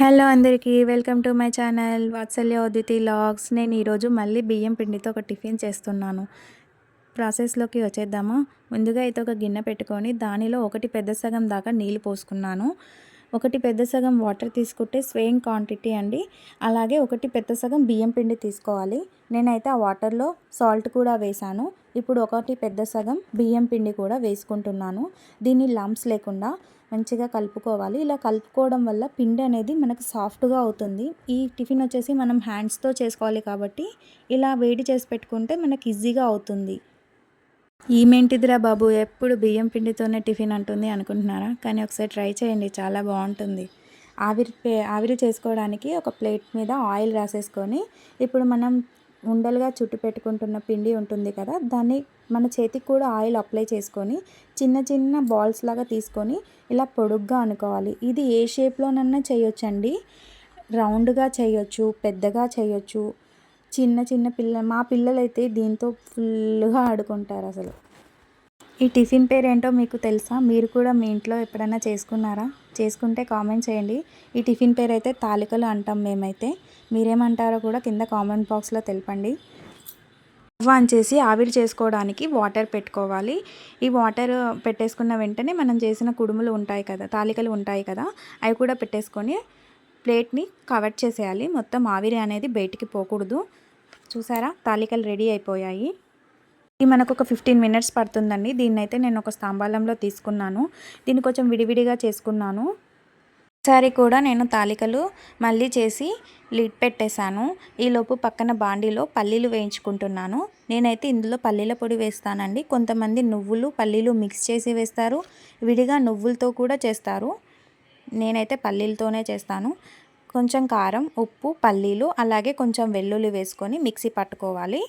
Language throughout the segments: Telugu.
హలో అందరికీ welcome to my channel Vatsalya Uditi vlogs. నేను ఈరోజు మళ్ళీ బియ్యం పిండితో ఒక టిఫిన్ చేస్తున్నాను. ప్రాసెస్లోకి వచ్చేద్దామా? ముందుగా అయితే ఒక గిన్నె పెట్టుకొని దానిలో ఒకటి పెద్ద సగం దాకా నీళ్ళు పోసుకున్నాను. ఒకటి పెద్ద సగం వాటర్ తీసుకుంటే స్వేమ్ క్వాంటిటీ అండి. అలాగే ఒకటి పెద్ద సగం బియ్యం పిండి తీసుకోవాలి. నేనైతే ఆ వాటర్లో సాల్ట్ కూడా వేశాను ఇప్పుడు ఒకటి పెద్ద సగం బియ్యం పిండి కూడా వేసుకుంటున్నాను. దీన్ని లంప్స్ లేకుండా మంచిగా కలుపుకోవాలి. ఇలా కలుపుకోవడం వల్ల పిండి అనేది మనకు సాఫ్ట్గా అవుతుంది. ఈ టిఫిన్ వచ్చేసి మనం హ్యాండ్స్తో చేసుకోవాలి కాబట్టి ఇలా వేడి చేసి పెట్టుకుంటే మనకి ఈజీగా అవుతుంది. ఈమెంటిదిరా బాబు? ఎప్పుడు బియ్యం పిండితోనే టిఫిన్ అంటుంది అనుకుంటున్నారా? కానీ ఒకసారి ట్రై చేయండి. చాలా బాగుంటుంది. ఆవిరి ఆవిరి చేసుకోవడానికి ఒక ప్లేట్ మీద ఆయిల్ రాసేసుకొని ఇప్పుడు మనం ఉండలుగా చుట్టు పెట్టుకుంటున్న పిండి ఉంటుంది కదా దాన్ని మన చేతికి కూడా ఆయిల్ అప్లై చేసుకొని చిన్న చిన్న బాల్స్ లాగా తీసుకొని ఇలా పొడుగ్గా అనుకోవాలి. ఇది ఏ షేప్లోనన్నా చేయొచ్చండి. రౌండ్గా చేయొచ్చు పెద్దగా చేయొచ్చు. చిన్న చిన్న పిల్ల మా పిల్లలైతే దీంతో ఫుల్గా ఆడుకుంటారు అసలు. ఈ టిఫిన్ పేరు ఏంటో మీకు తెలుసా? మీరు కూడా మీ ఇంట్లో ఎప్పుడైనా చేసుకున్నారా? చేసుకుంటే కామెంట్ చేయండి. ఈ టిఫిన్ పేరు అయితే తాలికలు అంటాం మేమైతే. మీరేమంటారో కూడా కింద కామెంట్ బాక్స్లో తెలపండి. ఆన్ చేసి ఆవిరి చేసుకోవడానికి వాటర్ పెట్టుకోవాలి. ఈ వాటర్ పెట్టేసుకున్న వెంటనే మనం చేసిన కుడుములు ఉంటాయి కదా తాలికలు ఉంటాయి కదా అవి కూడా పెట్టేసుకొని ప్లేట్ని కవర్ చేసేయాలి. మొత్తం ఆవిరి అనేది బయటికి పోకూడదు. చూసారా? తాలికలు రెడీ అయిపోయాయి. ఇది మనకు ఒక ఫిఫ్టీన్ మినిట్స్ పడుతుందండి. దీన్నైతే నేను ఒక స్తంభాలంలో తీసుకున్నాను. దీన్ని కొంచెం విడివిడిగా చేసుకున్నాను. ఒకసారి కూడా నేను తాలికలు మళ్ళీ చేసి లిడ్ పెట్టేశాను. ఈలోపు పక్కన బాండీలో పల్లీలు వేయించుకుంటున్నాను. నేనైతే ఇందులో పల్లీల పొడి వేస్తానండి. కొంతమంది నువ్వులు పల్లీలు మిక్స్ చేసి వేస్తారు. విడిగా నువ్వులతో కూడా చేస్తారు. నేనైతే పల్లీలతోనే చేస్తాను. కొంచెం కారం ఉప్పు పల్లీలు అలాగే కొంచెం వెల్లుల్లి వేసుకొని మిక్సీ పట్టుకోవాలి.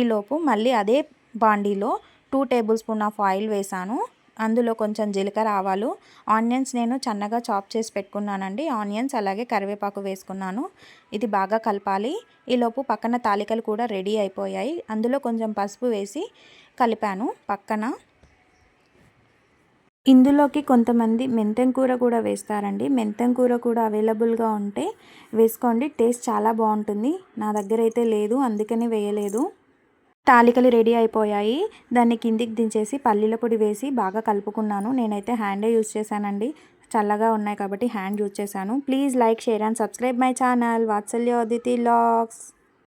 ఈలోపు మళ్ళీ అదే బాండీలో two tablespoon of oil వేసాను అందులో కొంచెం జీలకర్ర ఆవాలు ఆనియన్స్ నేను చన్నగా చాప్ చేసి పెట్టుకున్నానండి. ఆనియన్స్ అలాగే కరివేపాకు వేసుకున్నాను. ఇది బాగా కలపాలి. ఈలోపు పక్కన తాలికలు కూడా రెడీ అయిపోయాయి. అందులో కొంచెం పసుపు వేసి కలిపాను పక్కన. ఇందులోకి కొంతమంది మెంతెం కూర కూడా వేస్తారండి. మెంతెం కూర కూడా అవైలబుల్గా ఉంటే వేసుకోండి. టేస్ట్ చాలా బాగుంటుంది. నా దగ్గర అయితే లేదు అందుకని వేయలేదు. తాలికలు రెడీ అయిపోయాయి. దాన్ని కిందికి దించేసి పల్లీల పొడి వేసి బాగా కలుపుకున్నాను. నేనైతే హ్యాండే యూజ్ చేశానండి. చల్లగా ఉన్నాయి కాబట్టి హ్యాండ్ యూజ్ చేశాను. Please like share and subscribe my channel Vatsalya Aditi vlogs